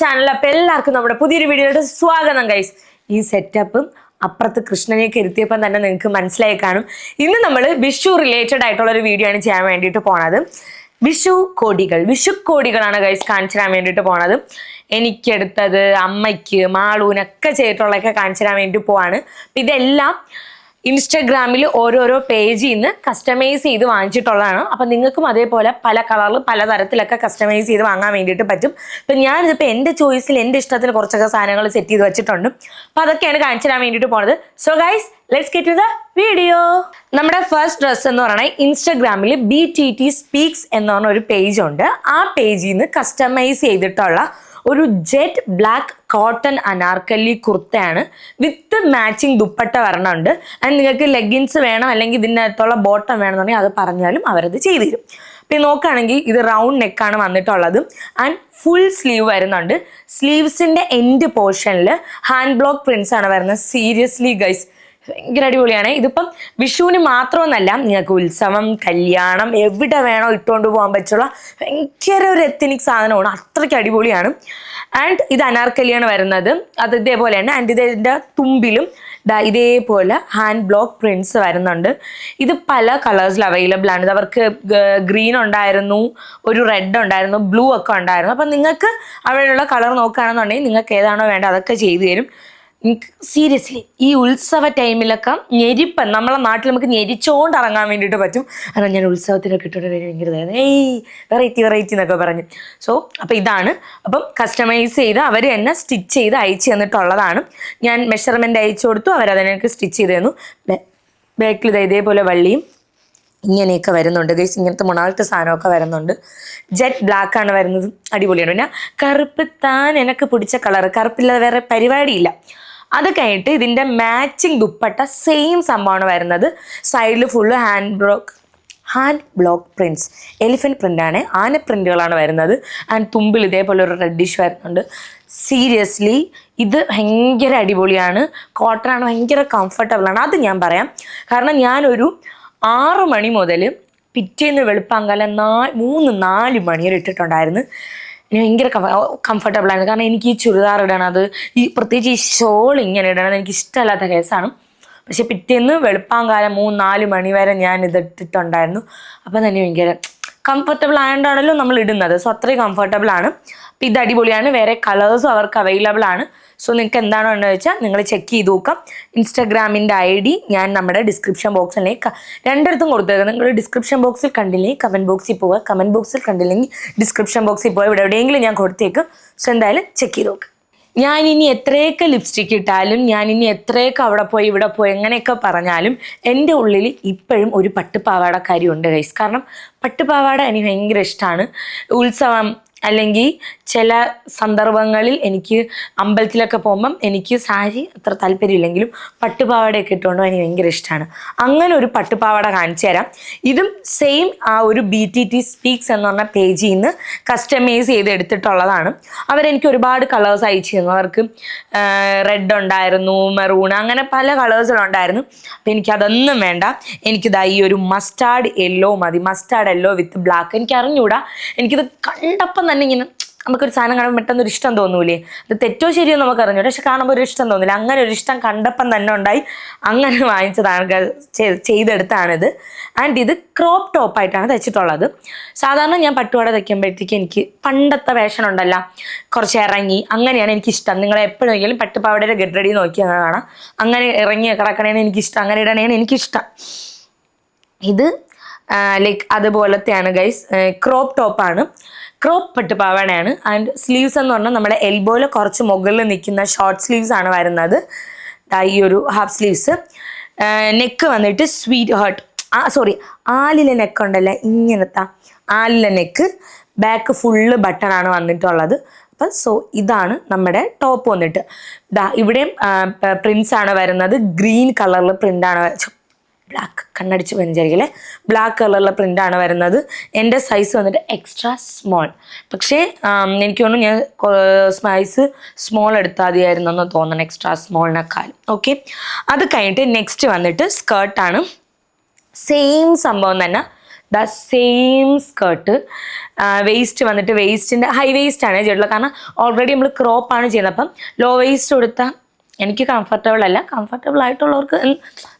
Channel അപ്പൊ എല്ലാവർക്കും നമ്മുടെ പുതിയൊരു വീഡിയോയുടെ സ്വാഗതം ഗൈസ് ഈ സെറ്റപ്പും അപ്പുറത്ത് കൃഷ്ണനെ ഇരുത്തിയപ്പം തന്നെ നിങ്ങൾക്ക് മനസ്സിലായി കാണും. ഇന്ന് നമ്മൾ വിഷു റിലേറ്റഡ് ആയിട്ടുള്ള ഒരു വീഡിയോ ആണ് ചെയ്യാൻ വേണ്ടിയിട്ട് പോണത്. വിഷു കോടികൾ വിഷു കോടികളാണ് ഗൈസ് കാണിച്ചു തരാൻ വേണ്ടിയിട്ട് പോണത്. എനിക്കെടുത്തത് അമ്മയ്ക്ക് മാളൂനൊക്കെ ചെയ്തിട്ടുള്ളതൊക്കെ കാണിച്ചു തരാൻ വേണ്ടി പോവാണ്. ഇതെല്ലാം ഇൻസ്റ്റഗ്രാമിൽ ഓരോരോ പേജിൽ നിന്ന് കസ്റ്റമൈസ് ചെയ്ത് വാങ്ങിച്ചിട്ടുള്ളതാണ്. അപ്പം നിങ്ങൾക്കും അതേപോലെ പല കളറിൽ പല തരത്തിലൊക്കെ കസ്റ്റമൈസ് ചെയ്ത് വാങ്ങാൻ വേണ്ടിയിട്ട് പറ്റും. അപ്പം ഞാനിതിപ്പോൾ എന്റെ ചോയ്സിൽ എന്റെ ഇഷ്ടത്തിന് കുറച്ചൊക്കെ സാധനങ്ങൾ സെറ്റ് ചെയ്ത് വെച്ചിട്ടുണ്ട്. അപ്പം അതൊക്കെയാണ് കാണിച്ചു തരാൻ വേണ്ടിയിട്ട് പോണത്. So guys let's get to the video നമ്മുടെ ഫസ്റ്റ് ഡ്രസ്സ് എന്ന് പറഞ്ഞാൽ ഇൻസ്റ്റഗ്രാമിൽ ബി ടി ടി സ്പീക്സ് എന്ന് പറഞ്ഞ ഒരു പേജ് ഉണ്ട്. ആ പേജിൽ നിന്ന് കസ്റ്റമൈസ് ചെയ്തിട്ടുള്ള ഒരു ജെറ്റ് ബ്ലാക്ക് കോട്ടൺ അനാർക്കലി കുർത്തയാണ് വിത്ത് മാച്ചിങ് ദുപ്പട്ട വരണമുണ്ട് ആൻഡ് നിങ്ങൾക്ക് ലെഗിൻസ് വേണം അല്ലെങ്കിൽ ഇതിന്റെ അകത്തുള്ള ബോട്ടം വേണമെന്നുണ്ടെങ്കിൽ അത് പറഞ്ഞാലും അവരത് ചെയ്തു തരും പിന്നെ നോക്കുകയാണെങ്കിൽ ഇത് റൗണ്ട് നെക്കാണ് വന്നിട്ടുള്ളത്. ആൻഡ് ഫുൾ സ്ലീവ് വരുന്നുണ്ട്. സ്ലീവ്സിന്റെ എൻഡ് പോർഷനിൽ ഹാൻഡ് ബ്ലോക്ക് പ്രിൻസ് ആണ് വരുന്നത്. സീരിയസ്ലി ഗൈസ് ഭയങ്കര അടിപൊളിയാണ്. ഇതിപ്പം വിഷുവിന് മാത്രമെന്നല്ല നിങ്ങൾക്ക് ഉത്സവം കല്യാണം എവിടെ വേണോ ഇട്ടുകൊണ്ട് പോകാൻ പറ്റുള്ള ഭയങ്കര ഒരു എത്തനിക് സാധനമാണ്. അത്രയ്ക്ക് അടിപൊളിയാണ്. ആൻഡ് ഇത് അനാർക്കലിയാണ് വരുന്നത്. അത് ഇതേപോലെ തന്നെ ആൻഡ് ഇതിന്റെ തുമ്പിലും ഇതേപോലെ ഹാൻഡ് ബ്ലോക്ക് പ്രിന്റ്സ് വരുന്നുണ്ട്. ഇത് പല കളേഴ്സിൽ അവൈലബിൾ ആണ്. ഇത് അവർക്ക് ഗ്രീൻ ഉണ്ടായിരുന്നു ഒരു റെഡ് ഉണ്ടായിരുന്നു ബ്ലൂ ഒക്കെ ഉണ്ടായിരുന്നു. അപ്പം നിങ്ങൾക്ക് അവിടെയുള്ള കളർ നോക്കുകയാണെന്നുണ്ടെങ്കിൽ നിങ്ങൾക്ക് ഏതാണോ വേണ്ടത് അതൊക്കെ ചെയ്തു തരും. സീരിയസ്ലി ഈ ഉത്സവ ടൈമിലൊക്കെ ഞെരിപ്പൻ നമ്മളെ നാട്ടിൽ നമുക്ക് ഞെരിച്ചോണ്ട് ഇറങ്ങാൻ വേണ്ടിയിട്ട് പറ്റും. അതാണ് ഞാൻ ഉത്സവത്തിനൊക്കെ ഇട്ടിട്ട് ഭയങ്കര. ഏയ് വെറൈറ്റി വെറൈറ്റി എന്നൊക്കെ പറഞ്ഞ്. സോ അപ്പോൾ ഇതാണ്. അപ്പം കസ്റ്റമൈസ് ചെയ്ത് അവർ തന്നെ സ്റ്റിച്ച് ചെയ്ത് അയച്ചു തന്നിട്ടുള്ളതാണ്. ഞാൻ മെഷർമെന്റ് അയച്ചു കൊടുത്തു അവരതിനൊക്കെ സ്റ്റിച്ച് ചെയ്ത് തന്നു. ബാക്കിൽ ഇത് ഇതേപോലെ വള്ളിയും ഇങ്ങനെയൊക്കെ വരുന്നുണ്ട്. ഗൈസ് ഇങ്ങനത്തെ മൊണാൾട്ട് സാധനമൊക്കെ വരുന്നുണ്ട്. ജെറ്റ് ബ്ലാക്ക് ആണ് വരുന്നത്. അടിപൊളിയാണ്. പിന്നെ കറുപ്പ് താൻ എനക്ക് പിടിച്ച കളർ കറുപ്പില്ലാതെ വേറെ പരിപാടിയില്ല. അത് കഴിഞ്ഞിട്ട് ഇതിന്റെ മാച്ചിങ് ദുപ്പട്ട സെയിം സംഭവമാണ് വരുന്നത്. സൈഡിൽ full hand block hand block prints elephant ആണ്. ആന പ്രിന്റുകളാണ് വരുന്നത്. ആൻഡ് തുമ്പിൽ ഇതേപോലെ ഒരു റെഡിഷ് വരുന്നുണ്ട്. സീരിയസ്ലി ഇത് ഭയങ്കര അടിപൊളിയാണ്. കോട്ടൺ ആണ് ഭയങ്കര കംഫർട്ടബിളാണ് അത് ഞാൻ പറയാം. കാരണം ഞാനൊരു ആറ് മണി മുതൽ പിറ്റേന്ന് വെളുപ്പാങ്കാലം നാ മൂന്ന് നാല് മണി വരെ ഇട്ടിട്ടുണ്ടായിരുന്നു. എനിക്ക് ഭയങ്കര കംഫർട്ടബിൾ ആണ്. കാരണം എനിക്ക് ഈ ചുരിദാർ ഇടണം അത് ഈ പ്രത്യേകിച്ച് ഈ ഷോൾ ഇങ്ങനെ ഇടണം എനിക്ക് ഇഷ്ടമല്ലാത്ത കേസാണ്. പക്ഷെ പിറ്റേന്ന് വെളുപ്പാങ്കാലം മൂന്ന് നാല് മണി വരെ ഞാൻ ഇത് ഇട്ടിട്ടുണ്ടായിരുന്നു. അപ്പം തന്നെ ഭയങ്കര കംഫർട്ടബിൾ ആയതുകൊണ്ടാണല്ലോ നമ്മൾ ഇടുന്നത്. സോ അത്രയും കംഫർട്ടബിൾ ആണ്. അപ്പം ഇത് അടിപൊളിയാണ്. വേറെ കളേഴ്സും അവർക്ക് അവൈലബിൾ ആണ്. സോ നിങ്ങൾക്ക് എന്താണോ എന്ന് വെച്ചാൽ നിങ്ങൾ ചെക്ക് ചെയ്ത് നോക്കാം. ഇൻസ്റ്റാഗ്രാമിന്റെ ഐ ഡി ഞാൻ നമ്മുടെ ഡിസ്ക്രിപ്ഷൻ ബോക്സിലേക്ക് രണ്ടിടത്തും കൊടുത്തേക്കാം. നിങ്ങൾ ഡിസ്ക്രിപ്ഷൻ ബോക്സിൽ കണ്ടില്ലെങ്കിൽ കമന്റ് ബോക്സിൽ പോവുക. കമന്റ് ബോക്സിൽ കണ്ടില്ലെങ്കിൽ ഡിസ്ക്രിപ്ഷൻ ബോക്സിൽ പോവുക. ഇവിടെ എവിടെയെങ്കിലും ഞാൻ കൊടുത്തേക്കും. സോ എന്തായാലും ചെക്ക് ചെയ്ത് നോക്കാം. ഞാൻ ഇനി എത്രയൊക്കെ ലിപ്സ്റ്റിക് ഇട്ടാലും ഞാൻ ഇനി എത്രയൊക്കെ അവിടെ പോയി ഇവിടെ പോയി എങ്ങനെയൊക്കെ പറഞ്ഞാലും എന്റെ ഉള്ളിൽ ഇപ്പോഴും ഒരു പട്ടുപാവാടക്കാരി ഉണ്ട് ഗൈസ് കാരണം പട്ടുപാവാട എനിക്ക് ഭയങ്കര ഇഷ്ടമാണ് ഉത്സവം അല്ലെങ്കിൽ ചില സന്ദർഭങ്ങളിൽ എനിക്ക് അമ്പലത്തിലൊക്കെ പോകുമ്പം എനിക്ക് സാരി അത്ര താല്പര്യമില്ലെങ്കിലും പട്ടുപാവാടയൊക്കെ ഇട്ടുകൊണ്ട് എനിക്ക് ഭയങ്കര ഇഷ്ടമാണ്. അങ്ങനെ ഒരു പട്ടുപാവാട കാണിച്ചു തരാം. ഇതും സെയിം ആ ഒരു ബി ടി ടി സ്പീക്സ് എന്ന് പറഞ്ഞ പേജിൽ നിന്ന് കസ്റ്റമൈസ് ചെയ്ത് എടുത്തിട്ടുള്ളതാണ് അവരെനിക്ക് ഒരുപാട് കളേഴ്സ് അയച്ചു തന്നു. അവർക്ക് റെഡ് ഉണ്ടായിരുന്നു മെറൂൺ അങ്ങനെ പല കളേഴ്സിലുണ്ടായിരുന്നു അപ്പം എനിക്കതൊന്നും വേണ്ട. എനിക്കിതാ ഈ ഒരു മസ്റ്റാർഡ് യെല്ലോ മതി. മസ്റ്റാർഡ് യെല്ലോ വിത്ത് ബ്ലാക്ക് എനിക്ക് അറിഞ്ഞൂടാ എനിക്കിത് കണ്ടപ്പം തന്നെ ഇങ്ങനെ നമുക്കൊരു സാധനം കാണുമ്പോൾ പെട്ടെന്ന് ഒരു ഇഷ്ടം തോന്നൂലേ? അത് തെറ്റോ ശരിയോ നമുക്ക് അറിഞ്ഞൂടാ പക്ഷെ കാണുമ്പോൾ ഒരു ഇഷ്ടം തോന്നില്ല. അങ്ങനെ ഒരു ഇഷ്ടം കണ്ടപ്പം തന്നെ ഉണ്ടായി. അങ്ങനെ വാങ്ങിച്ചതാണ് ചെയ്തെടുത്താണിത്. ആൻഡ് ഇത് ക്രോപ്പ് ടോപ്പായിട്ടാണ് തയ്ച്ചിട്ടുള്ളത്. സാധാരണ ഞാൻ പട്ടുപാട തയ്ക്കുമ്പോഴത്തേക്ക് എനിക്ക് പണ്ടത്തെ വേഷൻ ഉണ്ടല്ല. കുറച്ച് ഇറങ്ങി. അങ്ങനെയാണ് എനിക്കിഷ്ടം. നിങ്ങൾ എപ്പോഴും നോക്കിയാലും പട്ടുപാവടയുടെ ഗഡ്രഡി റെഡി നോക്കി അങ്ങനെ കാണാം. അങ്ങനെ ഇറങ്ങി കിടക്കണേന്ന് എനിക്കിഷ്ടം. അങ്ങനെ ഇടണേന്ന് എനിക്കിഷ്ടം. ഇത് ലൈക്ക് അതുപോലത്തെയാണ് ഗൈസ് ക്രോപ്പ് ടോപ്പാണ് ക്രോപ്പ് പട്ടുപാവാടയാണ് ആൻഡ് സ്ലീവ്സ് എന്ന് പറഞ്ഞാൽ നമ്മുടെ എൽബോയിൽ കുറച്ച് മുകളിൽ നിൽക്കുന്ന ഷോർട്ട് സ്ലീവ്സ് ആണ് വരുന്നത്. ഈ ഒരു ഹാഫ് സ്ലീവ്സ് നെക്ക് വന്നിട്ട് സ്വീറ്റ് ഹാർട്ട് ആ സോറി ആലിലെ നെക്ക് ഉണ്ടല്ലോ? ഇങ്ങനത്തെ ആലിലെ നെക്ക് ബാക്ക് ഫുള്ള് ബട്ടൺ ആണ് വന്നിട്ടുള്ളത്. അപ്പം സോ ഇതാണ് നമ്മുടെ ടോപ്പ് വന്നിട്ട്. ഇവിടെയും പ്രിൻസ് ആണ് വരുന്നത്. ഗ്രീൻ കളറിൽ പ്രിന്റ് ആണ്. വ- ബ്ലാക്ക് കണ്ണടിച്ച് പഞ്ചരിക്കലെ ബ്ലാക്ക് കളറിലെ പ്രിന്റാണ് വരുന്നത്. എന്റെ സൈസ് വന്നിട്ട് എക്സ്ട്രാ സ്മോൾ പക്ഷേ എനിക്ക് തോന്നുന്നു ഞാൻ സൈസ് സ്മോൾ എടുത്താൽ മതിയായിരുന്നു എന്ന് തോന്നണം എക്സ്ട്രാ സ്മോളിനേക്കാളും ഓക്കെ അത് കഴിഞ്ഞിട്ട് നെക്സ്റ്റ് വന്നിട്ട് സ്കേർട്ടാണ് സെയിം സംഭവം തന്നെ. ദ സെയിം സ്കേർട്ട് വേസ്റ്റ് വന്നിട്ട് വേസ്റ്റിന്റെ ഹൈ വേസ്റ്റ് ആണ് ചെയ്തിട്ടുള്ളത്. കാരണം ഓൾറെഡി നമ്മൾ ക്രോപ്പാണ് ചെയ്യുന്നത്. അപ്പം ലോ വേസ്റ്റ് കൊടുത്താൽ എനിക്ക് കംഫർട്ടബിൾ അല്ല. കംഫർട്ടബിൾ ആയിട്ടുള്ളവർക്ക്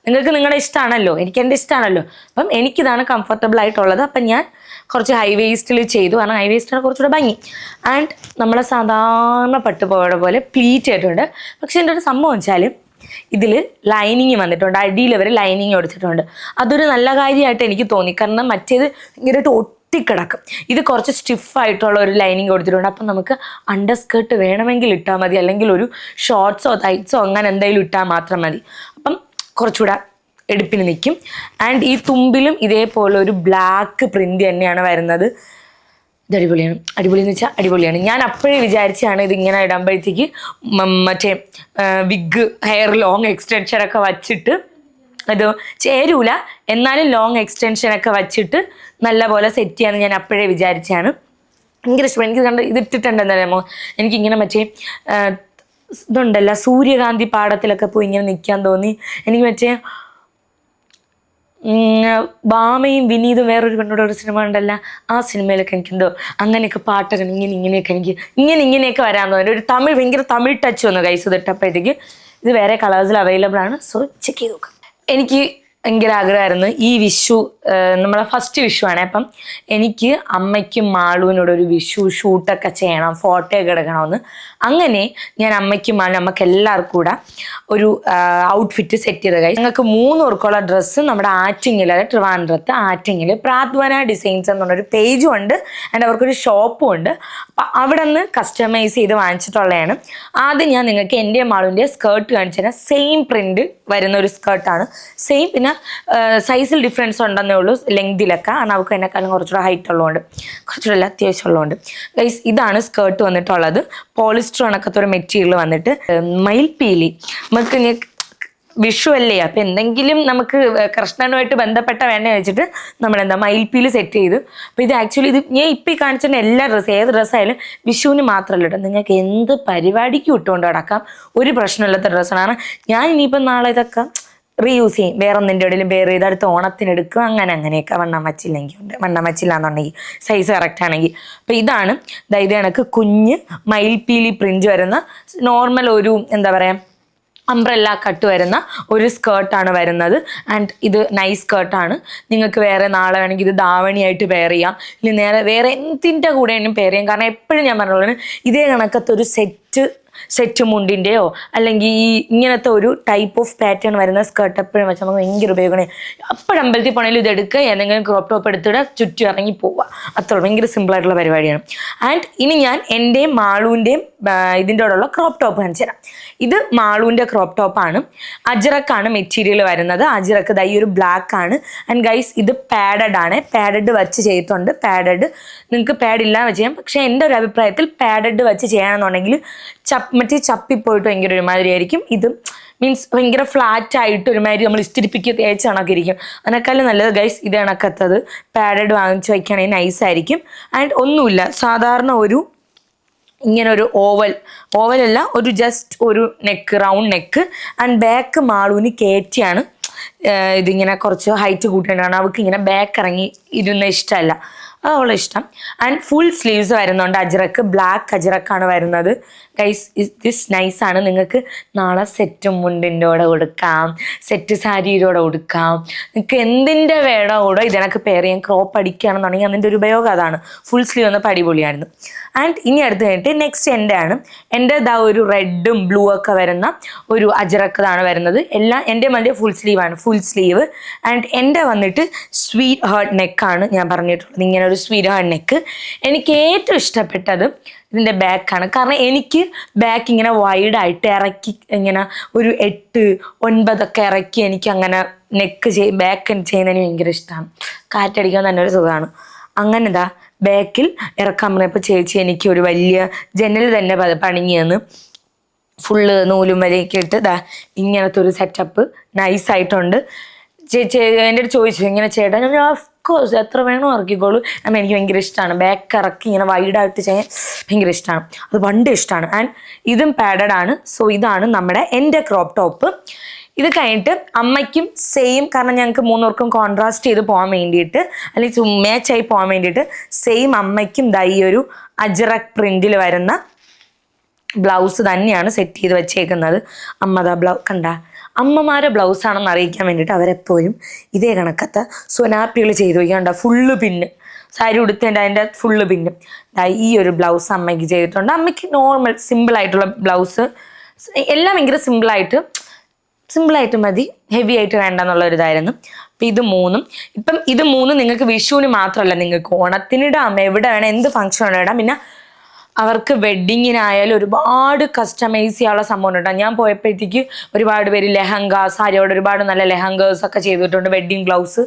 നിങ്ങൾക്ക് നിങ്ങളുടെ ഇഷ്ടമാണല്ലോ എനിക്ക് എന്റെ ഇഷ്ടമാണല്ലോ അപ്പം എനിക്കിതാണ് കംഫർട്ടബിൾ ആയിട്ടുള്ളത്. അപ്പം ഞാൻ കുറച്ച് ഹൈ വേസ്റ്റിൽ ചെയ്തു. കാരണം ഹൈ വേസ്റ്റാണ് കുറച്ചുകൂടെ ഭംഗി. ആൻഡ് നമ്മളെ സാധാരണ പട്ടുപോയുടെ പോലെ പ്ലീറ്റ് ആയിട്ടുണ്ട്. പക്ഷെ എന്റെ ഒരു സംഭവം വെച്ചാൽ ഇതിൽ ലൈനിങ് വന്നിട്ടുണ്ട്. അടിയിൽ അവർ ലൈനിങ് ഒടിച്ചിട്ടുണ്ട് അതൊരു നല്ല കാര്യമായിട്ട് എനിക്ക് തോന്നി. കാരണം മറ്റേത് ഭയങ്കരമായിട്ട് ഒട്ടിക്കിടക്കും ഇത് കുറച്ച് സ്റ്റിഫായിട്ടുള്ള ഒരു ലൈനിങ് കൊടുത്തിട്ടുണ്ട്. അപ്പം നമുക്ക് അണ്ടർ സ്കേർട്ട് വേണമെങ്കിൽ ഇട്ടാൽ മതി. അല്ലെങ്കിൽ ഒരു ഷോർട്സോ തൈറ്റ്സോ അങ്ങനെ എന്തെങ്കിലും ഇട്ടാൽ മാത്രം മതി. അപ്പം കുറച്ചുകൂടെ എടുപ്പിന് നിൽക്കും. ആൻഡ് ഈ തുമ്പിലും ഇതേപോലെ ഒരു ബ്ലാക്ക് പ്രിന്റ് തന്നെയാണ് വരുന്നത്. ഇത് അടിപൊളിയാണ്. അടിപൊളി എന്ന് വെച്ചാൽ അടിപൊളിയാണ്. ഞാൻ അപ്പോഴേ വിചാരിച്ചാണ് ഇതിങ്ങനെ ഇടുമ്പോഴത്തേക്ക് മറ്റേ വിഗ് ഹെയർ ലോങ് എക്സ്റ്റൻഷൻ ഒക്കെ വച്ചിട്ട് അത് ചേരൂല. എന്നാലും ലോങ് എക്സ്റ്റൻഷൻ ഒക്കെ വച്ചിട്ട് നല്ല പോലെ സെറ്റ് ചെയ്യാന്ന് ഞാൻ അപ്പോഴേ വിചാരിച്ചാണ്. ഭയങ്കര ഇഷ്ടം എനിക്ക് കണ്ട് ഇത് ഇട്ടിട്ടുണ്ടെന്നറിയാമോ എനിക്കിങ്ങനെ മറ്റേ ഇതുണ്ടല്ല സൂര്യകാന്തി പാടത്തിലൊക്കെ പോയി ഇങ്ങനെ നിൽക്കാൻ തോന്നി. എനിക്ക് മറ്റേ ഭാമയും വിനീതും വേറൊരു പെണ്ണോട് ഒരു സിനിമ ഉണ്ടല്ലോ ആ സിനിമയിലൊക്കെ എനിക്കെന്തോ അങ്ങനെയൊക്കെ പാട്ടൊക്കെ ഇങ്ങനെ ഇങ്ങനെയൊക്കെ എനിക്ക് ഇങ്ങനെ ഇങ്ങനെയൊക്കെ വരാൻ തോന്നി. ഒരു തമിഴ് ഭയങ്കര തമിഴ് ടച്ച് വന്നു കൈസ് തൊട്ടപ്പോഴത്തേക്ക് ഇത് വേറെ കളേഴ്സിൽ അവൈലബിൾ ആണ് സോ ചെക്ക് ചെയ്ത് നോക്കാം. എനിക്ക് ഭയങ്കര ആഗ്രഹമായിരുന്നു. ഈ വിഷു നമ്മളെ ഫസ്റ്റ് വിഷു ആണ്. അപ്പം എനിക്ക് അമ്മയ്ക്കും മാളുവിനോട് ഒരു വിഷു ഷൂട്ടൊക്കെ ചെയ്യണം ഫോട്ടോ ഒക്കെ എടുക്കണമെന്ന്. അങ്ങനെ ഞാൻ അമ്മയ്ക്കും മാളും നമുക്ക് എല്ലാവർക്കും കൂടെ ഒരു ഔട്ട്ഫിറ്റ് സെറ്റ് ചെയ്ത കഴിച്ചു ഞങ്ങൾക്ക് മൂന്ന് പേർക്കുള്ള ഡ്രസ്സ് നമ്മുടെ ആറ്റിങ്ങിൽ അതായത് ട്രിവാൻഡ്രത്ത് ആറ്റിങ്ങിൽ പ്രാത്വന ഡിസൈൻസ് എന്നുള്ളൊരു പേജും ഉണ്ട്. ആൻഡ് അവർക്കൊരു ഷോപ്പും ഉണ്ട്. അപ്പം അവിടെ നിന്ന് കസ്റ്റമൈസ് ചെയ്ത് വാങ്ങിച്ചിട്ടുള്ളതാണ്. ആദ്യം ഞാൻ നിങ്ങൾക്ക് എന്റെ മാളുവിന്റെ സ്കേർട്ട് കാണിച്ചു തരാം. സെയിം പ്രിന്റ് വരുന്ന ഒരു സ്കേർട്ടാണ് സെയിം പിന്നെ സൈസിൽ ഡിഫറൻസ് ഉണ്ടെന്നേ ഉള്ളൂ. ലെങ്തിലൊക്കെ കാരണം അവർക്ക് എന്നെക്കാളും കുറച്ചുകൂടെ ഹൈറ്റ് ഉള്ളതുകൊണ്ട്. കുറച്ചുകൂടെ അത്യാവശ്യം ഉള്ളതുകൊണ്ട് ഗൈസ് ഇതാണ് സ്കേർട്ട് വന്നിട്ടുള്ളത്. പോളിസ്റ്റർ കണക്കത്തെ ഒരു മെറ്റീരിയൽ വന്നിട്ട് മയിൽപീലി നമുക്ക് വിഷു അല്ലേ? അപ്പം എന്തെങ്കിലും നമുക്ക് കൃഷ്ണനുമായിട്ട് ബന്ധപ്പെട്ട വേണ്ട വെച്ചിട്ട് നമ്മൾ എന്താ മയിൽപ്പീൽ സെറ്റ് ചെയ്തു. അപ്പോൾ ഇത് ആക്ച്വലി ഇത് ഞാൻ ഇപ്പം ഈ കാണിച്ചിട്ട് എല്ലാ ഡ്രസ്സ് ഏത് ഡ്രസ്സായാലും വിഷുവിന് മാത്രമല്ല കേട്ടോ. നിങ്ങൾക്ക് എന്ത് പരിപാടിക്ക് ഇട്ടുകൊണ്ട് അടക്കാം ഒരു പ്രശ്നമില്ലാത്ത ഡ്രസ്സാണ് ഞാൻ ഇനിയിപ്പം നാളെ ഇതൊക്കെ റീയൂസ് ചെയ്യും. വേറെ ഒന്നിന്റെ ഇടയിലും വേറെ ചെയ്ത് ഓണത്തിന് എടുക്കും. അങ്ങനെ അങ്ങനെയൊക്കെ വണ്ണം വച്ചില്ലെങ്കിൽ ഉണ്ട്. വണ്ണം വച്ചില്ല എന്നുണ്ടെങ്കിൽ സൈസ് കറക്റ്റ് ആണെങ്കിൽ. അപ്പോൾ ഇതാണ്. അതായത് കണക്ക് കുഞ്ഞ് പീലി പ്രിന്റ് വരുന്ന നോർമൽ ഒരു എന്താ പറയുക അംബ്രല്ല കട്ട് വരുന്ന ഒരു സ്കേർട്ടാണ് വരുന്നത്. ആൻഡ് ഇത് നൈസ് സ്കേർട്ടാണ് നിങ്ങൾക്ക് വേറെ നാളെ വേണമെങ്കിൽ ഇത് ധാവണിയായിട്ട് പെയർ ചെയ്യാം. ഇല്ലെങ്കിൽ നേരെ വേറെ എന്തിന്റെ കൂടെ വേണമെങ്കിലും പെയർ ചെയ്യാം. കാരണം എപ്പോഴും ഞാൻ പറഞ്ഞോളൂ ഇതേ കണക്കത്തെ ഒരു സെറ്റ് സെറ്റ് മുണ്ടിന്റെയോ അല്ലെങ്കിൽ ഈ ഇങ്ങനത്തെ ഒരു ടൈപ്പ് ഓഫ് പാറ്റേൺ വരുന്ന സ്കേർട്ട് എപ്പോഴും വെച്ചാൽ നമുക്ക് ഭയങ്കര ഉപയോഗമാണ്. അപ്പോഴും അമ്പലത്തിൽ പോണെങ്കിലും ഇത് എടുക്കുക ഏതെങ്കിലും ക്രോപ്പ് ടോപ്പ് എടുത്തിടുക ചുറ്റും ഇറങ്ങി പോവുക. അത്ര ഭയങ്കര സിമ്പിൾ ആയിട്ടുള്ള പരിപാടിയാണ്. ആൻഡ് ഇനി ഞാൻ എന്റെയും മാളുവിന്റെയും ഇതിന്റെ കൂടെയുള്ള ക്രോപ്പ് ടോപ്പ് കാണിച്ചു തരാം. ഇത് മാളുവിന്റെ ക്രോപ്പ് ടോപ്പാണ് അജിറക്കാണ് മെറ്റീരിയൽ വരുന്നത്. അജിറക്ക് ദൈ ഒരു ബ്ലാക്ക് ആണ്. ആൻഡ് ഗൈസ് ഇത് പാഡഡ് ആണ്. പാഡഡ് വെച്ച് ചെയ്തിട്ടുണ്ട്. പാഡഡ് നിങ്ങൾക്ക് പാഡ് വെച്ച് ചെയ്യാം. പക്ഷേ എന്റെ ഒരു അഭിപ്രായത്തിൽ പാഡഡ് വെച്ച് ചെയ്യണമെന്നുണ്ടെങ്കിൽ ചപ്പ് മറ്റേ ചപ്പിപ്പോയിട്ട് ഭയങ്കര ഒരുമാതിരി ആയിരിക്കും ഇത് മീൻസ് ഭയങ്കര ഫ്ലാറ്റ് ആയിട്ട് ഒരുമാതിരി നമ്മൾ ഇസ്തിരിപ്പിക്കുക തേച്ച് കണക്കിരിക്കും. അതിനേക്കാളും നല്ലത് ഗൈസ് ഇത് കണക്കത്തത് പാഡഡ് വാങ്ങിച്ച് വയ്ക്കുകയാണെങ്കിൽ നൈസ് ആയിരിക്കും. ആൻഡ് ഒന്നുമില്ല. സാധാരണ ഒരു ഇങ്ങനെ ഒരു ഓവൽ ഓവലല്ല ഒരു ജസ്റ്റ് ഒരു neck round neck and back മാളൂന് കയറ്റിയാണ് ഇതിങ്ങനെ കുറച്ച് ഹൈറ്റ് കൂട്ടേണ്ടതാണ്. അവൾക്ക് ഇങ്ങനെ ബാക്ക് ഇറങ്ങി ഇരുന്ന ഇഷ്ടമല്ല. അത് ഇഷ്ടം. ആൻഡ് ഫുൾ സ്ലീവ്സ് വരുന്നുണ്ട് അജറക്ക് ബ്ലാക്ക് അജറക്കാണ് വരുന്നത്. ഗൈസ് ദിസ് നൈസ് ആണ്? നിങ്ങൾക്ക് നാളെ സെറ്റും മുണ്ടിന്റെ കൂടെ കൊടുക്കാം സെറ്റ് സാരിയിലൂടെ കൊടുക്കാം നിങ്ങൾക്ക് എന്തിന്റെ വേടോ കൂടെ ഇതിനൊക്കെ പേര് ഞാൻ ക്രോപ്പ് അടിക്കുകയാണെന്നുണ്ടെങ്കിൽ അതിന്റെ ഒരു ഉപയോഗം അതാണ്. ഫുൾ സ്ലീവ് വന്നപ്പോൾ അടിപൊളിയായിരുന്നു ആൻഡ് ഇനി അടുത്ത് കഴിഞ്ഞിട്ട് നെക്സ്റ്റ് എന്റെ ആണ്. എന്റെ ഇതാ ഒരു റെഡും ബ്ലൂ ഒക്കെ വരുന്ന ഒരു അജറക്കതാണ് വരുന്നത്. എല്ലാം എന്റെ മറ്റേ ഫുൾ സ്ലീവാണ് ഫുൾ സ്ലീവ് ആൻഡ് എന്റെ വന്നിട്ട് സ്വീറ്റ് ഹേർട്ട് നെക്കാണ് ഞാൻ പറഞ്ഞിട്ടുള്ളത്. ഇങ്ങനെ ഒരു സ്വീറ്റ് ഹേർട്ട് നെക്ക് എനിക്ക് ഏറ്റവും ഇഷ്ടപ്പെട്ടത് ഇതിന്റെ ബാക്കാണ് കാരണം എനിക്ക് ബാക്ക് ഇങ്ങനെ വൈഡായിട്ട് ഇറക്കി ഇങ്ങനെ ഒരു എട്ട് ഒൻപതൊക്കെ ഇറക്കി എനിക്ക് അങ്ങനെ നെക്ക് ചെയ് ബാക്ക് ചെയ്യുന്നതിന് ഭയങ്കര ഇഷ്ടമാണ് കാറ്റടിക്കാൻ തന്നെ ഒരു സുഖമാണ്. അങ്ങനെ ഇതാ ബാക്കിൽ ഇറക്കാൻ പറഞ്ഞപ്പോൾ ചേച്ചി എനിക്ക് ഒരു വലിയ ജനൽ തന്നെ പണിഞ്ഞെന്ന് ഫുള്ള് നൂലും വരെയൊക്കെ ഇട്ട് ഇതാ ഇങ്ങനത്തെ ഒരു സെറ്റപ്പ് നൈസായിട്ടുണ്ട് ചേച്ചി എന്റെ അടുത്ത് ചോദിച്ചു ഇങ്ങനെ ചേട്ടാ ഞാൻ കോഴ്സ് എത്ര വേണോ ഇറക്കിക്കോളൂ. അപ്പം എനിക്ക് ഭയങ്കര ഇഷ്ടമാണ് ബാക്ക് ഇറക്കി ഇങ്ങനെ വൈഡായിട്ട് ചെയ്യാൻ ഭയങ്കര ഇഷ്ടമാണ് അത് പണ്ട് ഇഷ്ടമാണ് ആൻഡ് ഇതും പാഡഡ് ആണ്. സോ ഇതാണ് നമ്മുടെ എന്റെ ക്രോപ്പ് ടോപ്പ് ഇത് കഴിഞ്ഞിട്ട് അമ്മയ്ക്കും സെയിം കാരണം ഞങ്ങൾക്ക് മൂന്നുപേർക്കും കോൺട്രാസ്റ്റ് ചെയ്ത് പോകാൻ വേണ്ടിയിട്ട് അല്ലെങ്കിൽ മാച്ചായി പോകാൻ വേണ്ടിയിട്ട് സെയിം അമ്മയ്ക്കും ദൈ ഒരു അജറക് പ്രിന്റിൽ വരുന്ന ബ്ലൗസ് തന്നെയാണ് സെറ്റ് ചെയ്ത് വെച്ചേക്കുന്നത്. അമ്മ ബ്ലൗ കണ്ട? അമ്മമാരെ ബ്ലൗസ് ആണെന്ന് അറിയിക്കാൻ വേണ്ടിയിട്ട് അവരെപ്പോഴും ഇതേ കണക്കത്തെ സ്വനാപ്പികൾ ചെയ്തു. വയ്ക്കാണ്ട ഫുള്ള് പിന്ന് സാരി ഉടുത്തേണ്ട അതിന്റെ ഫുള്ള് പിന്ന് ഈ ഒരു ബ്ലൗസ് അമ്മയ്ക്ക് ചെയ്തിട്ടുണ്ട്. അമ്മയ്ക്ക് നോർമൽ സിമ്പിൾ ആയിട്ടുള്ള ബ്ലൗസ്. എല്ലാം ഭയങ്കര സിമ്പിളായിട്ട് സിമ്പിളായിട്ട് മതി. ഹെവി ആയിട്ട് വേണ്ട എന്നുള്ള ഒരു ഇതായിരുന്നു. അപ്പം ഇത് മൂന്നും. ഇപ്പം ഇത് മൂന്നും നിങ്ങൾക്ക് വിഷുവിന് മാത്രമല്ല നിങ്ങൾക്ക് ഓണത്തിനിടാം എവിടെ വേണം എന്ത് ഫംഗ്ഷൻ വേണം ഇടാം. പിന്നെ അവർക്ക് വെഡ്ഡിങ്ങിനായാലും ഒരുപാട് കസ്റ്റമൈസ് ചെയ്യാനുള്ള സംഭവം ഉണ്ടാകും ഞാൻ പോയപ്പോഴത്തേക്ക് ഒരുപാട് പേര് ലെഹങ്ക സാരിയോട് ഒരുപാട് നല്ല ലെഹങ്കേഴ്സ് ഒക്കെ ചെയ്തിട്ടുണ്ട് വെഡ്ഡിങ് ബ്ലൗസ്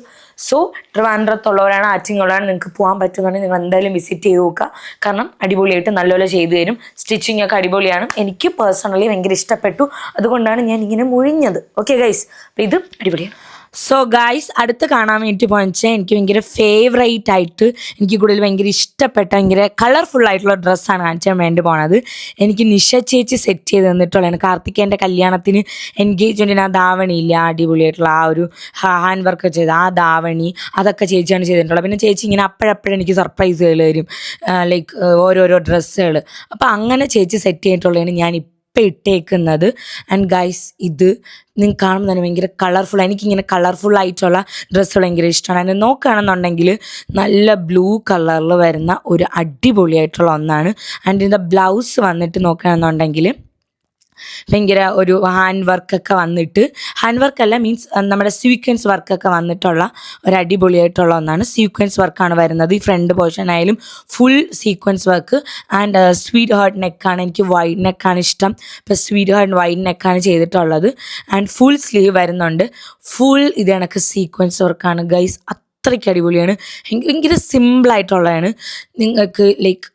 സോ ട്രിവാൻഡ്രത്തുള്ളവരാണ് ആറ്റിങ്ങുള്ളവരാണ് നിങ്ങൾക്ക് പോകാൻ പറ്റുന്നുണ്ടെങ്കിൽ നിങ്ങൾ എന്തായാലും വിസിറ്റ് ചെയ്ത് നോക്കുക. കാരണം അടിപൊളിയായിട്ട് നല്ലപോലെ ചെയ്തു തരും. സ്റ്റിച്ചിങ് ഒക്കെ അടിപൊളിയാണ്. എനിക്ക് പേഴ്സണലി ഭയങ്കര ഇഷ്ടപ്പെട്ടു. അതുകൊണ്ടാണ് ഞാൻ ഇങ്ങനെ മുഴിഞ്ഞത്. ഓക്കെ ഗൈസ് അപ്പം ഇത് അടിപൊളിയാണ്. സോ ഗായ്സ് അടുത്ത് കാണാൻ വേണ്ടി പോയിച്ചാൽ എനിക്ക് ഭയങ്കര ഫേവറേറ്റ് ആയിട്ട് എനിക്ക് കൂടുതൽ ഭയങ്കര ഇഷ്ടപ്പെട്ട ഭയങ്കര കളർഫുൾ ആയിട്ടുള്ള ഡ്രസ്സാണ് കാണിച്ചാൻ വേണ്ടി പോണത്. എനിക്ക് നിഷ ചേച്ചി സെറ്റ് ചെയ്ത് തന്നിട്ടുള്ളതാണ് കാർത്തികേന്റെ കല്യാണത്തിന് എൻഗേജ്മെന്റിന് ആ ധാവണിയില്ല അടിപൊളിയായിട്ടുള്ള ആ ഒരു ഹാൻഡ് വർക്ക് ചെയ്ത് ആ ധാവണി അതൊക്കെ ചേച്ചിയാണ് ചെയ്തിട്ടുള്ളത്. പിന്നെ ചേച്ചി ഇങ്ങനെ അപ്പോഴപ്പോഴും എനിക്ക് സർപ്രൈസുകൾ തരും ലൈക്ക് ഓരോരോ ഡ്രസ്സുകൾ അപ്പോൾ അങ്ങനെ ചേച്ചി സെറ്റ് ചെയ്തിട്ടുള്ളതാണ് ഞാൻ ഇപ്പം ഇട്ടേക്കുന്നത്. ആൻഡ് ഗൈസ് ഇത് നിങ്ങൾ കാണുമ്പോൾ തന്നെ ഭയങ്കര കളർഫുൾ എനിക്കിങ്ങനെ കളർഫുൾ ആയിട്ടുള്ള ഡ്രസ്സുകൾ ഭയങ്കര ഇഷ്ടമാണ്. അതിനെ നോക്കുകയാണെന്നുണ്ടെങ്കിൽ നല്ല ബ്ലൂ കളറിൽ വരുന്ന ഒരു അടിപൊളിയായിട്ടുള്ള ഒന്നാണ്. ആൻഡ് ഇതിന്റെ ബ്ലൗസ് വന്നിട്ട് നോക്കുകയാണെന്നുണ്ടെങ്കിൽ ഭയങ്കര ഒരു ഹാൻഡ് വർക്കൊക്കെ വന്നിട്ട്. ഹാൻഡ് വർക്കല്ല മീൻസ് നമ്മുടെ സീക്വൻസ് വർക്കൊക്കെ വന്നിട്ടുള്ള ഒരു അടിപൊളിയായിട്ടുള്ള ഒന്നാണ് സീക്വൻസ് വർക്കാണ് വരുന്നത്. ഈ ഫ്രണ്ട് പോർഷൻ ആയാലും full sequence work and sweet heart നെക്കാണ് എനിക്ക് വൈഡ് നെക്കാണ് ഇഷ്ടം. ഇപ്പോൾ സ്വീറ്റ് ഹാർട്ട് വൈഡ് നെക്കാണ് ചെയ്തിട്ടുള്ളത്. ആൻഡ് ഫുൾ സ്ലീവ് വരുന്നുണ്ട്. ഫുൾ ഇത് കണക്ക് സീക്വൻസ് വർക്കാണ് ഗൈസ് അത്രയ്ക്ക് അടിപൊളിയാണ്. ഭയങ്കര സിമ്പിളായിട്ടുള്ളതാണ് നിങ്ങൾക്ക് ലൈക്ക്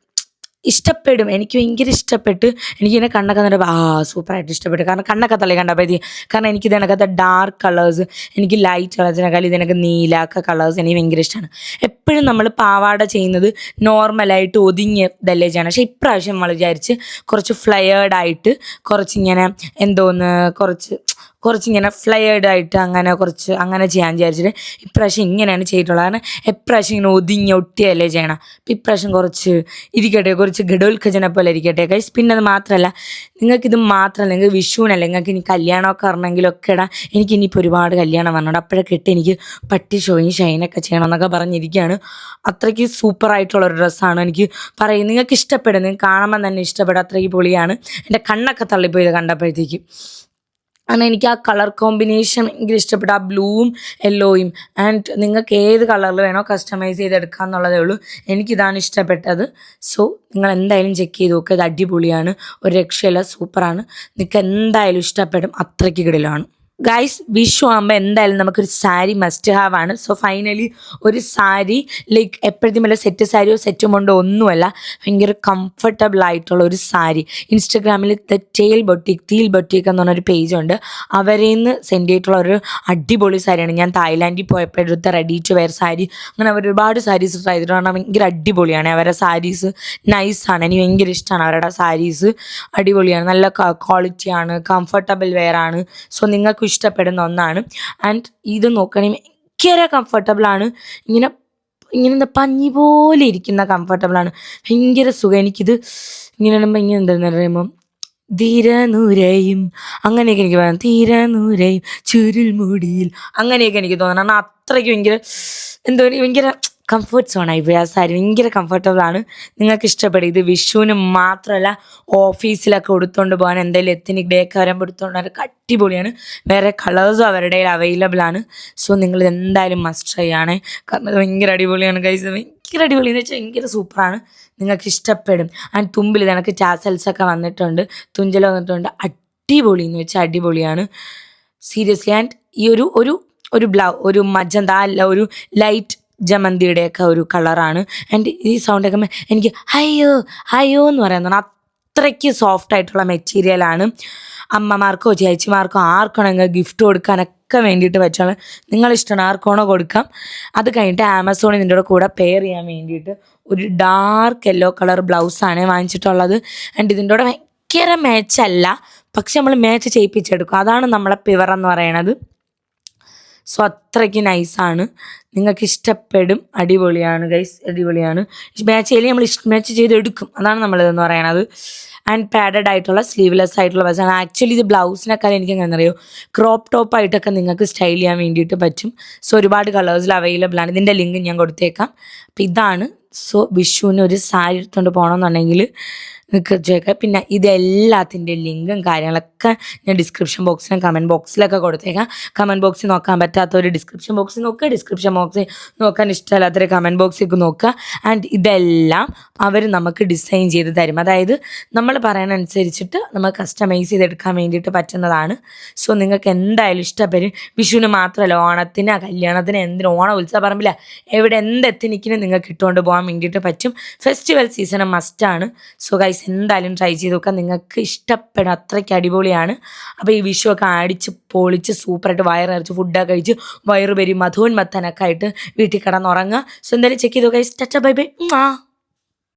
ഇഷ്ടപ്പെടും. എനിക്ക് ഭയങ്കര ഇഷ്ടപ്പെട്ട് എനിക്കിങ്ങനെ കണ്ണൊക്കെ നല്ല ആ സൂപ്പറായിട്ട് ഇഷ്ടപ്പെട്ടു. കാരണം കണ്ണൊക്കെ തള്ളി കണ്ടപ്പോഴത്തേ കാരണം എനിക്ക് ഇതിനകത്ത് ഡാർക്ക് കളേഴ്സ് എനിക്ക് ലൈറ്റ് കളേഴ്സിനേക്കാൾ ഇതിനൊക്കെ നീലാക്ക കളേഴ്സ് എനിക്ക് ഭയങ്കര ഇഷ്ടമാണ്. എപ്പോഴും നമ്മൾ പാവാട ചെയ്യുന്നത് നോർമലായിട്ട് ഒതുങ്ങിയതല്ലേ ചെയ്യണം. പക്ഷേ ഇപ്രാവശ്യം നമ്മൾ വിചാരിച്ച് കുറച്ച് ഫ്ലയേർഡായിട്ട് കുറച്ചിങ്ങനെ എന്തോന്ന് കുറച്ച് കുറച്ചിങ്ങനെ ഫ്ലയേർഡ് ആയിട്ട് അങ്ങനെ കുറച്ച് അങ്ങനെ ചെയ്യാൻ വിചാരിച്ചിട്ട് ഇപ്രാവശ്യം ഇങ്ങനെയാണ് ചെയ്തിട്ടുള്ളത്. കാരണം എപ്രാവശ്യം ഇങ്ങനെ ഒതുങ്ങി ഒട്ടിയല്ലേ ചെയ്യണം. അപ്പം ഇപ്രാവശ്യം കുറച്ച് ഇരിക്കട്ടെ കുറച്ച് ഗഡോൽഖജനെ പോലെ ഇരിക്കട്ടെ. കൈസ് പിന്നെ അത് മാത്രമല്ല നിങ്ങൾക്കിത് മാത്രമല്ല നിങ്ങൾക്ക് വിഷുവിനല്ല നിങ്ങൾക്ക് ഇനി കല്യാണമൊക്കെ അറിഞ്ഞെങ്കിലൊക്കെ ഇടാം. എനിക്ക് ഇനിയിപ്പോൾ ഒരുപാട് കല്യാണം വന്നോണ്ട് അപ്പോഴൊക്കെ ഇട്ട് എനിക്ക് പട്ടി ഷോയും ഷൈനൊക്കെ ചെയ്യണം എന്നൊക്കെ പറഞ്ഞിരിക്കുകയാണ്. അത്രയ്ക്ക് സൂപ്പറായിട്ടുള്ള ഒരു ഡ്രസ്സാണ് എനിക്ക് പറയും നിങ്ങൾക്ക് ഇഷ്ടപ്പെടും നിങ്ങൾക്ക് കാണുമ്പോൾ തന്നെ ഇഷ്ടപ്പെടും. അത്രയ്ക്ക് പൊളിയാണ്. എന്റെ കണ്ണൊക്കെ തള്ളിപ്പോയി ഇത് കണ്ടപ്പോഴത്തേക്ക്. കാരണം എനിക്ക് ആ കളർ കോമ്പിനേഷൻ ഭയങ്കര ഇഷ്ടപ്പെട്ടു. ആ ബ്ലൂവും യെല്ലോയും ആൻഡ് നിങ്ങൾക്ക് ഏത് കളറിൽ വേണോ കസ്റ്റമൈസ് ചെയ്തെടുക്കാം എന്നുള്ളതേ ഉള്ളൂ. എനിക്കിതാണ് ഇഷ്ടപ്പെട്ടത്. സോ നിങ്ങൾ എന്തായാലും ചെക്ക് ചെയ്ത് നോക്കുക ഇത് അടിപൊളിയാണ്. ഒരു രക്ഷയില്ല. സൂപ്പറാണ് നിങ്ങൾക്ക് എന്തായാലും ഇഷ്ടപ്പെടും. അത്രയ്ക്ക് കിടലാണ്. ഗൈസ് വിഷു ആകുമ്പോൾ എന്തായാലും നമുക്കൊരു സാരി മസ്റ്റ് ഹാവ് ആണ്. സോ ഫൈനലി ഒരു സാരി ലൈക്ക് എപ്പോഴത്തേക്കും വല്ല സെറ്റ് സാരിയോ സെറ്റ് കൊണ്ടോ ഒന്നുമല്ല ഭയങ്കര കംഫർട്ടബിൾ ആയിട്ടുള്ള ഒരു സാരി. ഇൻസ്റ്റഗ്രാമിൽ ദ ടെയിൽ ബൊട്ടിക് തീൽ ബൊട്ടിക് എന്ന് പറഞ്ഞൊരു പേജുണ്ട് അവരിൽ നിന്ന് സെൻഡ് ചെയ്തിട്ടുള്ള ഒരു അടിപൊളി സാരിയാണ്. ഞാൻ തായ്ലാൻഡിൽ പോയപ്പോൾ എടുത്ത റെഡി ടു വെയർ സാരി. അങ്ങനെ അവർ ഒരുപാട് സാരീസ് ട്രൈ ചെയ്തിട്ടുണ്ട്. ഭയങ്കര അടിപൊളിയാണ്. അവരുടെ സാരീസ് നൈസാണ് എനിക്ക് ഭയങ്കര ഇഷ്ടമാണ് അവരുടെ സാരീസ് അടിപൊളിയാണ്. നല്ല ക്വാളിറ്റിയാണ് കംഫർട്ടബിൾ വെയർ ആണ്. സോ നിങ്ങൾക്ക് ഇഷ്ടപ്പെടുന്ന ഒന്നാണ്. ആൻഡ് ഇത് നോക്കണേ ഭയങ്കര കംഫർട്ടബിൾ ആണ്. ഇങ്ങനെ ഇങ്ങനെ എന്താ പഞ്ഞി പോലെ ഇരിക്കുന്ന കംഫർട്ടബിൾ ആണ്. ഭയങ്കര സുഖം. എനിക്കിത് ഇങ്ങനെ ഇങ്ങനെ എന്താണെന്ന് പറയുമ്പോൾ ധീരനുരയും അങ്ങനെയൊക്കെ എനിക്ക് പറയാം. ധീരനുരയും ചുരുൾ മുടിയിൽ അങ്ങനെയൊക്കെ എനിക്ക് തോന്നണം അത്രയ്ക്ക് ഭയങ്കര എന്തോ ഭയങ്കര കംഫർട്ട് സോണായി പോയി ആ സാരി ഭയങ്കര കംഫർട്ടബിൾ ആണ്. നിങ്ങൾക്ക് ഇഷ്ടപ്പെടും. ഇത് വിഷുവിന് മാത്രമല്ല ഓഫീസിലൊക്കെ കൊടുത്തോണ്ട് പോകാൻ എന്തെങ്കിലും എത്തിനിക് ഡേ ഒക്കെ വരുമ്പോൾ എടുത്തുകൊണ്ട് പോകാൻ അടിപൊളിയാണ്. വേറെ കളേഴ്സും അവരുടെ അവൈലബിൾ ആണ്. സോ നിങ്ങൾ എന്തായാലും മസ്റ്റ് ട്രൈ ആണ്. കാരണം ഇത് ഭയങ്കര അടിപൊളിയാണ് കൈസ് ഭയങ്കര അടിപൊളി. എന്ന് വെച്ചാൽ ഭയങ്കര സൂപ്പറാണ് നിങ്ങൾക്ക് ഇഷ്ടപ്പെടും. ആൻഡ് തുമ്പിൽ നിനക്ക് ചാസൽസൊക്കെ വന്നിട്ടുണ്ട്. തുഞ്ചൽ വന്നിട്ടുണ്ട്. അടിപൊളി എന്ന് വെച്ചാൽ അടിപൊളിയാണ്. സീരിയസ്ലി ആൻഡ് ഈ ഒരു ഒരു ഒരു ബ്ലൗ ഒരു മജന്ത അല്ല ഒരു ലൈറ്റ് ജമന്തിയുടെയൊക്കെ ഒരു കളറാണ്. ആൻഡ് ഈ സൗണ്ടൊക്കെ എനിക്ക് അയ്യോ അയ്യോ എന്ന് പറയുന്നത് അത്രയ്ക്ക് സോഫ്റ്റ് ആയിട്ടുള്ള മെറ്റീരിയലാണ് അമ്മമാർക്കോ ചേച്ചിമാർക്കോ ആർക്കാണെങ്കിൽ ഗിഫ്റ്റ് കൊടുക്കാനൊക്കെ വേണ്ടിയിട്ട് വെച്ചാണ് നിങ്ങളിഷ്ടമാണ് ആർക്കാണോ കൊടുക്കാം. അത് കഴിഞ്ഞിട്ട് ആമസോണിൽ നിന്റെ കൂടെ പെയർ ചെയ്യാൻ വേണ്ടിയിട്ട് ഒരു ഡാർക്ക് യെല്ലോ കളർ ബ്ലൗസാണ് വാങ്ങിച്ചിട്ടുള്ളത്. ആൻഡ് ഇതിന്റെ കൂടെ ഭയങ്കര മാച്ചല്ല പക്ഷെ നമ്മൾ മാച്ച് ചെയ്യിപ്പിച്ചെടുക്കും. അതാണ് നമ്മളെ പിവർ എന്ന് പറയണത് സോ അത്രയ്ക്ക് നൈസാണ് നിങ്ങൾക്ക് ഇഷ്ടപ്പെടും. അടിപൊളിയാണ് ഗൈസ് അടിപൊളിയാണ്. മാച്ച് ചെയ്യൽ നമ്മൾ മാച്ച് ചെയ്ത് എടുക്കും അതാണ് നമ്മളിതെന്ന് പറയണത്. ആൻഡ് പാഡഡ് ആയിട്ടുള്ള സ്ലീവ്ലെസ് ആയിട്ടുള്ള ബസ്സാണ് ആക്ച്വലി ഇത് ബ്ലൗസിനേക്കാൾ എനിക്ക് എങ്ങനെ അറിയോ ക്രോപ്പ് ടോപ്പ് ആയിട്ടൊക്കെ നിങ്ങൾക്ക് സ്റ്റൈൽ ചെയ്യാൻ വേണ്ടിയിട്ട് പറ്റും. സോ ഒരുപാട് കളേഴ്സിൽ അവൈലബിൾ ആണ്. ഇതിന്റെ ലിങ്ക് ഞാൻ കൊടുത്തേക്കാം. അപ്പോൾ ഇതാണ്. സോ വിഷുവിന് ഒരു സാരി എടുത്തുകൊണ്ട് പോകണമെന്നുണ്ടെങ്കിൽ ചോദിക്കാം പിന്നെ ഇതെല്ലാത്തിന്റെ ലിങ്കും കാര്യങ്ങളൊക്കെ ഞാൻ ഡിസ്ക്രിപ്ഷൻ ബോക്സിലും കമന്റ് ബോക്സിലൊക്കെ കൊടുത്തേക്കാം. കമന്റ് ബോക്സിൽ നോക്കാൻ പറ്റാത്തവർ ഡിസ്ക്രിപ്ഷൻ ബോക്സിൽ നോക്കുക ഡിസ്ക്രിപ്ഷൻ ബോക്സിൽ നോക്കാൻ ഇഷ്ടമല്ലാത്തൊരു കമന്റ് ബോക്സിലേക്ക് നോക്കുക. ആൻഡ് ഇതെല്ലാം അവർ നമുക്ക് ഡിസൈൻ ചെയ്ത് തരും. അതായത് നമ്മൾ പറയാനനുസരിച്ചിട്ട് നമ്മൾ കസ്റ്റമൈസ് ചെയ്തെടുക്കാൻ വേണ്ടിയിട്ട് പറ്റുന്നതാണ്. സോ നിങ്ങൾക്ക് എന്തായാലും ഇഷ്ടപ്പെടും വിഷുവിന് മാത്രമല്ല ഓണത്തിന് കല്യാണത്തിന് എന്തിനും ഓണം ഉത്സവം പറമ്പില്ല എവിടെ എന്തെത്തിനിക്കിനും നിങ്ങൾക്ക് ഇട്ടുകൊണ്ട് പോകാൻ വേണ്ടിയിട്ട് പറ്റും. ഫെസ്റ്റിവൽ സീസൺ മസ്റ്റാണ് സോ ഗൈസ് എന്തായാലും ട്രൈ ചെയ്ത് നോക്കാം നിങ്ങൾക്ക് ഇഷ്ടപ്പെടും അത്രയ്ക്ക് അടിപൊളിയാണ്. അപ്പോൾ ഈ വിഷു ഒക്കെ അടിച്ച് പൊളിച്ച് സൂപ്പറായിട്ട് വയറിറച്ച് ഫുഡൊക്കെ കഴിച്ച് വയറ് പെരി മധുവൻ മത്തനൊക്കെ ആയിട്ട് വീട്ടിൽ കിടന്നുറങ്ങുക. സോ എന്തായാലും ചെക്ക് ചെയ്ത് നോക്കാം ടച്ച ബൈ ബൈ ആ